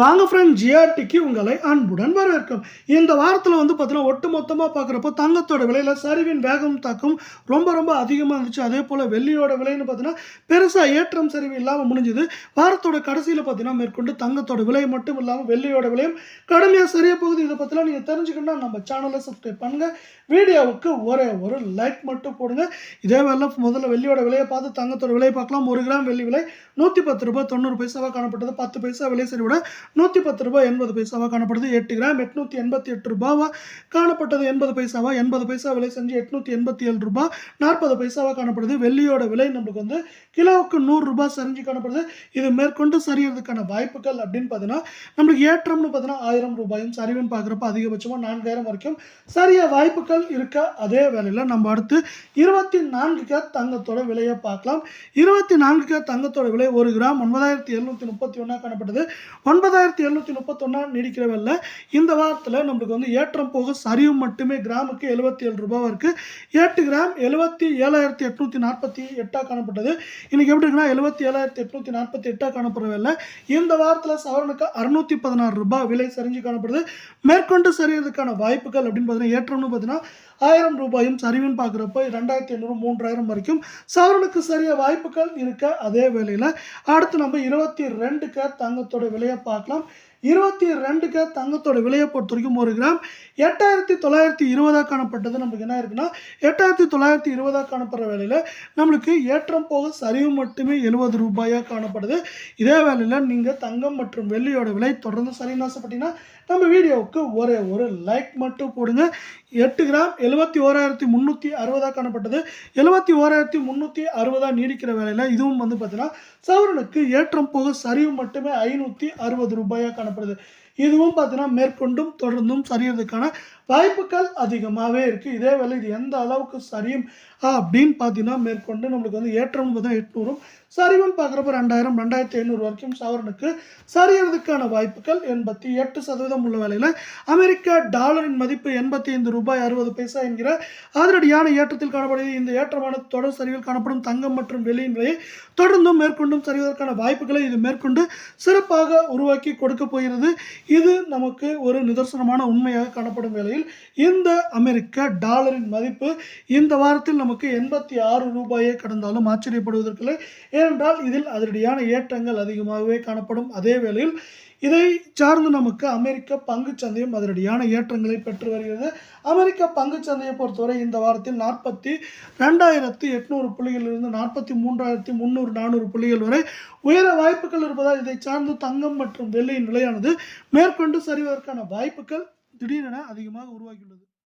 வாங்க ஃப்ரெண்ட் ஜிஆர்டிக்கு உங்களை அன்புடன் வரவேற்கும். இந்த வாரத்தில் வந்து பார்த்தீங்கன்னா ஒட்டு மொத்தமாக பார்க்குறப்போ தங்கத்தோட விலையில் சரிவின் வேகம் தாக்கம் ரொம்ப ரொம்ப அதிகமாக இருந்துச்சு. அதே போல் வெள்ளியோட விலைன்னு பார்த்தீங்கன்னா பெருசாக ஏற்றம் சரிவு இல்லாமல் முடிஞ்சுது. வாரத்தோட கடைசியில் பார்த்தீங்கன்னா மேற்கொண்டு தங்கத்தோட விலை மட்டும் இல்லாமல் வெள்ளியோட விலையும் கடுமையாக சரியாக போகுது. இதை பற்றிலாம் நீங்கள் தெரிஞ்சுக்கணும்னா நம்ம சேனலை சப்ஸ்கிரைப் பண்ணுங்கள் வீடியோவுக்கு ஒரே ஒரு லைக் மட்டும் போடுங்க. இதே வேலை முதல்ல வெள்ளியோட விலையை பார்த்து தங்கத்தோட விலையை பார்க்கலாம். ஒரு கிராம் வெள்ளி விலை நூற்றி பத்து ரூபாய் தொண்ணூறு பைசாவாக காணப்பட்டது. பத்து பைசா விலை சரிவிட நூற்றி பத்து ரூபாய் எண்பது பைசாவாக காணப்படுது. எட்டு கிராம் எட்நூற்றி எண்பத்தி எட்டு ரூபாவா காணப்பட்டது. எண்பது பைசாவா? எண்பது பைசா விலை செஞ்சு எட்நூற்றி எண்பத்தி ஏழு ரூபாய். நாற்பது பைசாவாக காணப்படுது. வெள்ளியோட விலை நம்மளுக்கு வந்து கிலோவுக்கு நூறு ரூபாய் சரிஞ்சு காணப்படுது. இது மேற்கொண்டு சரியறதுக்கான வாய்ப்புகள் அப்படின்னு பார்த்தீங்கன்னா நம்மளுக்கு ஏற்றம்னு பார்த்தீங்கன்னா ஆயிரம் ரூபாயும் சரிவுன்னு பார்க்குறப்ப அதிகபட்சமாக நான்காயிரம் வரைக்கும் சரிய வாய்ப்புகள் இருக்க அதே வேலையில் நம்ம அடுத்து இருபத்தி நான்கு கே தங்கத்தோட விலையை பார்க்கலாம். இருபத்தி நான்கு கே தங்கத்தோட விலை ஒரு கிராம் ஒன்பதாயிரத்தி எழுநூற்றி முப்பத்தி ஒன்றா காணப்பட்டது. ஒன்பதாயிரத்தி எழுநூற்றி முப்பத்தொன்னா நீடிக்கிற வேலை இந்த வாரத்தில் நம்மளுக்கு வந்து ஏற்றம் போக சரியும் மட்டுமே கிராமுக்கு எழுபத்தி ஏழு ரூபாய் இருக்குது எட்டு கிராம் எழுபத்தி ஏழாயிரத்தி எட்நூற்றி நாற்பத்தி எட்டாக காணப்பட்டது. இன்னைக்கு எப்படி இருக்குன்னா எழுபத்தி ஏழாயிரத்தி எட்நூற்றி நாற்பத்தி எட்டாக காணப்படுற வேலை இந்த வாரத்தில் சவரனுக்கு அறுநூற்றி பதினாறு ரூபாய் விலை சரிஞ்சு காணப்படுது. மேற்கொண்டு சரியறதுக்கான வாய்ப்புகள் அப்படின்னு பார்த்தீங்கன்னா ஏற்றம்னு பார்த்தீங்கன்னா ஆயிரம் ரூபாயும் சரிவின்னு பார்க்குறப்ப ரெண்டாயிரத்தி ஐநூறு மூன்றாயிரம் வரைக்கும் சவரனுக்கு சரிய வாய்ப்புகள் இருக்க அதே வேளையில் அடுத்து நம்ம இருபத்தி ரெண்டுக்கு தங்கத்தோட விலையை பார்க்கலாம். இருபத்தி ரெண்டுக்கு தங்கத்தோட விலையை பொறுத்த வரைக்கும் ஒரு கிராம் எட்டாயிரத்தி தொள்ளாயிரத்தி இருபதாக காணப்பட்டது. நம்மளுக்கு என்ன இருக்குன்னா எட்டாயிரத்தி தொள்ளாயிரத்தி இருபதாக காணப்படுற வேலையில் நம்மளுக்கு ஏற்றம் போக சரிவு மட்டுமே எழுபது ரூபாயாக காணப்படுது. இதே வேலையில் நீங்கள் தங்கம் மற்றும் வெள்ளியோட விலை தொடர்ந்து சரின்னு ஆசைப்பட்டீங்கன்னா நம்ம வீடியோவுக்கு ஒரே ஒரு லைக் மட்டும் போடுங்க. எட்டு கிராம் எழுபத்தி ஓராயிரத்தி முந்நூற்றி அறுபதாக காணப்பட்டது. எழுபத்தி ஓராயிரத்தி முந்நூற்றி அறுபதாக நீடிக்கிற வேலையில் இதுவும் வந்து பார்த்தீங்கன்னா சவரனுக்கு ஏற்றம் போக சரிவு மட்டுமே ஐநூற்றி அறுபது ரூபாயாக காணப்படுது. இதுவும் பார்த்தீங்கன்னா மேற்கொண்டும் தொடர்ந்தும் சரியறதுக்கான வாய்ப்புகள் அதிகமாகவே இருக்குது இதே வேலை இது எந்த அளவுக்கு சரியும் அப்படின்னு பார்த்தீங்கன்னா மேற்கொண்டு நம்மளுக்கு வந்து ஏற்றம்னு பார்த்தா எட்நூறும் சரிவுன்னு பார்க்குறப்ப ரெண்டாயிரம் ரெண்டாயிரத்தி ஐநூறு வரைக்கும் சவரனுக்கு சரியறதுக்கான வாய்ப்புகள் எண்பத்தி எட்டு சதவீதம் உள்ள வேலையில் அமெரிக்க டாலரின் மதிப்பு எண்பத்தி ஐந்து ரூபாய் அறுபது பைசா என்கிற அதிரடியான ஏற்றத்தில் காணப்படுகிறது. இந்த ஏற்றமான தொடர் சரிவில் காணப்படும் தங்கம் மற்றும் வெளியின் விலையை தொடர்ந்தும் மேற்கொண்டும் சரிவதற்கான வாய்ப்புகளை இது மேற்கொண்டு சிறப்பாக உருவாக்கி கொடுக்க போகிறது. இது நமக்கு ஒரு நிதர்சனமான உண்மையாக காணப்படும் வேளையில் இந்த அமெரிக்க டாலரின் மதிப்பு இந்த வாரத்தில் நமக்கு எண்பத்தி ஆறு ரூபாயை கடந்தாலும் ஆச்சரியப்படுவதற்கில்லை. ஏனென்றால் இதில் அதிரடியான ஏற்றங்கள் அதிகமாகவே காணப்படும். அதே வேளையில் இதை சார்ந்து நமக்கு அமெரிக்க பங்குச் சந்தையும் அதிரடியான ஏற்றங்களை பெற்று வருகிறது. அமெரிக்க பங்குச் சந்தையை பொறுத்தவரை இந்த வாரத்தில் நாற்பத்தி ரெண்டாயிரத்தி எட்நூறு புள்ளிகளிலிருந்து நாற்பத்தி மூன்றாயிரத்தி முந்நூறு நானூறு புள்ளிகள் வரை உயர வாய்ப்புகள் இருப்பதால் இதை சார்ந்து தங்கம் மற்றும் வெள்ளியின் நிலையானது மேற்கொண்டு சரிவதற்கான வாய்ப்புகள் திடீரென அதிகமாக உருவாகியுள்ளது.